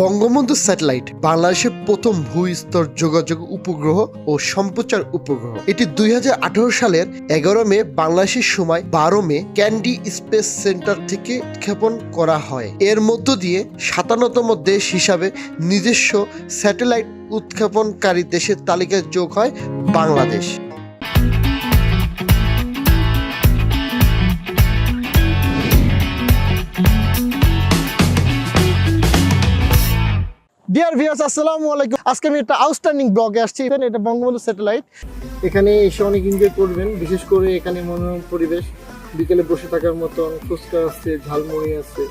Bangabandhu satellite বাংলাদেশের প্রথম ভূস্তর যোগাযোগ উপগ্রহ ও সম্প্রচার উপগ্রহ। এটি দুই হাজার আঠারো সালের এগারো মে বাংলাদেশের সময় বারো মে ক্যান্ডি স্পেস সেন্টার থেকে উৎক্ষেপণ করা হয়। এর মধ্য দিয়ে সাতান্নতম দেশ হিসাবে নিজস্ব স্যাটেলাইট উৎক্ষেপণকারী দেশের তালিকায় যোগ হয় বাংলাদেশ। ডিয়ার ভিউয়ার্স আসসালামু আলাইকুম। আজকে আমি একটা আউটস্ট্যান্ডিং ব্লগে আসছি। এটা বঙ্গবন্ধু স্যাটেলাইট এখানে এসে অনেক এনজয় করবেন। বিশেষ করে এখানে মনোরম পরিবেশ। বিকেলে বসে থাকার মতন ফুচকা আছে, ঝালমুড়ি আছে।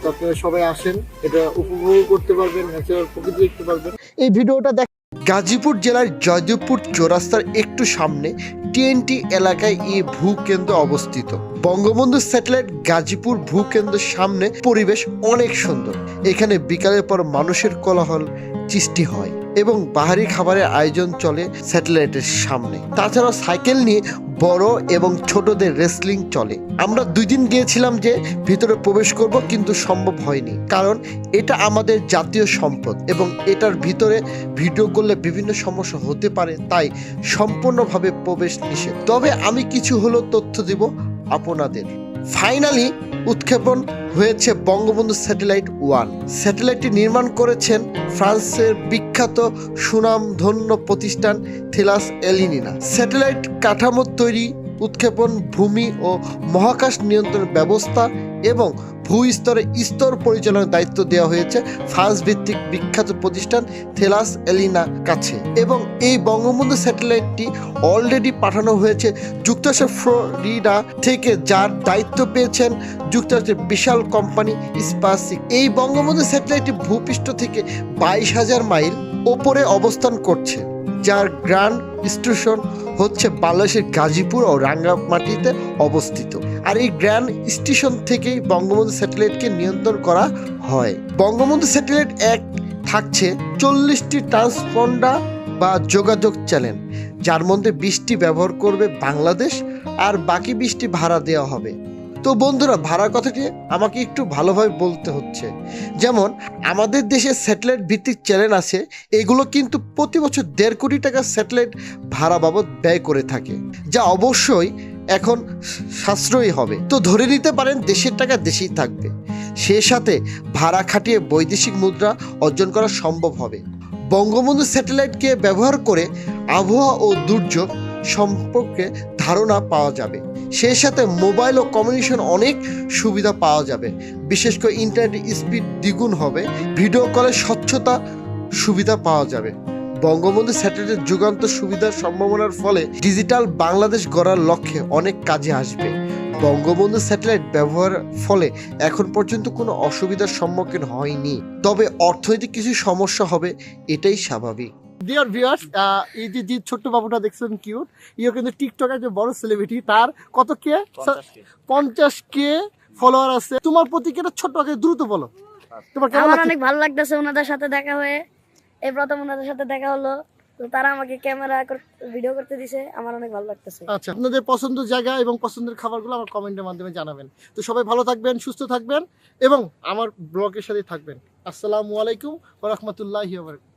তো আপনারা সবাই আসেন। এটা উপভোগ করতে পারবেন ন্যাচারাল প্রকৃতি দেখতে পারবেন। এই ভিডিওটা দেখ গাজীপুর জেলার জয়দেবপুর চৌরাস্তার একটু সামনে টিএনটি এলাকায় এই ভূকেন্দ্র অবস্থিত। বঙ্গবন্ধু স্যাটেলাইট গাজীপুর ভূকেন্দ্রের সামনে পরিবেশ অনেক সুন্দর। এখানে বিকালের পর মানুষের কোলাহল সৃষ্টি হয় এবং বাহারি খাবারের আয়োজন চলে স্যাটেলাইটের সামনে। তাছাড়া সাইকেল নিয়ে বড় এবং ছোটদের রেসলিং চলে। আমরা দুই দিন গিয়েছিলাম যে ভিতরে প্রবেশ করব, কিন্তু সম্ভব হয়নি। কারণ এটা আমাদের জাতীয় সম্পদ এবং এটার ভিতরে ভিডিও করলে বিভিন্ন সমস্যা হতে পারে, তাই সম্পূর্ণভাবে প্রবেশ নিষেধ। তবে আমি কিছু হলো তথ্য দিব আপনাদের। ফাইনালি উৎক্ষেপণ হয়েছে বঙ্গবন্ধু স্যাটেলাইট ওয়ান। স্যাটেলাইটটি নির্মাণ করেছেন ফ্রান্সের বিখ্যাত সুনামধন্য প্রতিষ্ঠান থিলাস এলিনিনা। স্যাটেলাইট কাঠামো তৈরি উৎক্ষেপণ, ভূমি ও মহাকাশ নিয়ন্ত্রণ ব্যবস্থা এবং ভূস্তরে স্তর পরিচালনার দায়িত্ব দেওয়া হয়েছে ফ্রান্স ভিত্তিক বিখ্যাত প্রতিষ্ঠান থেলাস এলিনা কাছে। এবং এই বঙ্গবন্ধু স্যাটেলাইটটি অলরেডি পাঠানো হয়েছে যুক্তরাষ্ট্রের ফ্লোরিডা থেকে, যার দায়িত্ব পেয়েছেন যুক্তরাষ্ট্রের বিশাল কোম্পানি স্পাসিক। এই বঙ্গবন্ধু স্যাটেলাইটটি ভূপৃষ্ঠ থেকে বাইশ হাজার মাইল ওপরে অবস্থান করছে। যার গ্র্যান্ড স্টেশন হচ্ছে বাংলাদেশের গাজীপুর ও রাঙ্গামাটিতে অবস্থিত। আর এই গ্র্যান্ড স্টেশন থেকেই বঙ্গবন্ধু স্যাটেলাইটকে নিয়ন্ত্রণ করা হয়। বঙ্গবন্ধু স্যাটেলাইট এক থাকছে চল্লিশটি ট্রান্সপন্ডার বা যোগাযোগ চ্যানেল, যার মধ্যে বিশটি ব্যবহার করবে বাংলাদেশ আর বাকি বিশটি ভাড়া দেওয়া হবে। তো বন্ধুরা, ভাড়ার কথাটি আমাকে একটু ভালোভাবে বলতে হচ্ছে। যেমন, আমাদের দেশে স্যাটেলাইট ভিত্তিক চ্যানেল আছে, এগুলো কিন্তু প্রতি বছর দেড় কোটি টাকা স্যাটেলাইট ভাড়া বাবদ ব্যয় করে থাকে, যা অবশ্যই এখন সাশ্রয়ী হবে। তো ধরে নিতে পারেন, দেশের টাকা দেশেই থাকবে। সে সাথে ভাড়া খাটিয়ে বৈদেশিক মুদ্রা অর্জন করা সম্ভব হবে। বঙ্গবন্ধু স্যাটেলাইটকে ব্যবহার করে আবহাওয়া ও দুর্যোগ সম্পর্কে ধারণা পাওয়া যাবে। সেই সাথে মোবাইল ও কমিউনিকেশন অনেক সুবিধা পাওয়া যাবে। বিশেষ করে ইন্টারনেট স্পিড দ্বিগুণ হবে ভিডিও কলের স্বচ্ছতা সুবিধা পাওয়া যাবে। বঙ্গবন্ধু স্যাটেলাইটের যুগান্ত সুবিধার সম্ভাবনার ফলে ডিজিটাল বাংলাদেশ গড়ার লক্ষ্যে অনেক কাজে আসবে। বঙ্গবন্ধু স্যাটেলাইট ব্যবহারের ফলে এখন পর্যন্ত কোনো অসুবিধার সম্মুখীন হয়নি। তবে অর্থনৈতিক কিছু সমস্যা হবে, এটাই স্বাভাবিক। ডিয়ার ভিউয়ার্স এই যে যে ছোট্ট বাবুটা দেখছেন কিউট ইও কিন্তু টিকটকের যে বড় সেলিব্রিটি তার কত কে? পঞ্চাশ কে। ফলোয়ার আছে। তোমার প্রতিক্রিয়া ছোট্ট আগে দ্রুত বলো। তোমার কেমন আমার অনেক ভালো লাগতেছে ওনাদের সাথে দেখা হয়ে। এই প্রথম ওনাদের সাথে দেখা হলো। তো তারা আমাকে ক্যামেরা ভিডিও করতে দিছে। আমার অনেক ভালো লাগতেছে। আচ্ছা আপনাদের পছন্দের জায়গা এবং পছন্দের খাবারগুলো আমার কমেন্টের মাধ্যমে জানাবেন। তো সবাই ভালো থাকবেন সুস্থ থাকবেন এবং আমার ব্লগের সাথে থাকবেন। আসসালামু আলাইকুম ওয়া রাহমাতুল্লাহি ওয়া বারাকাতুহু।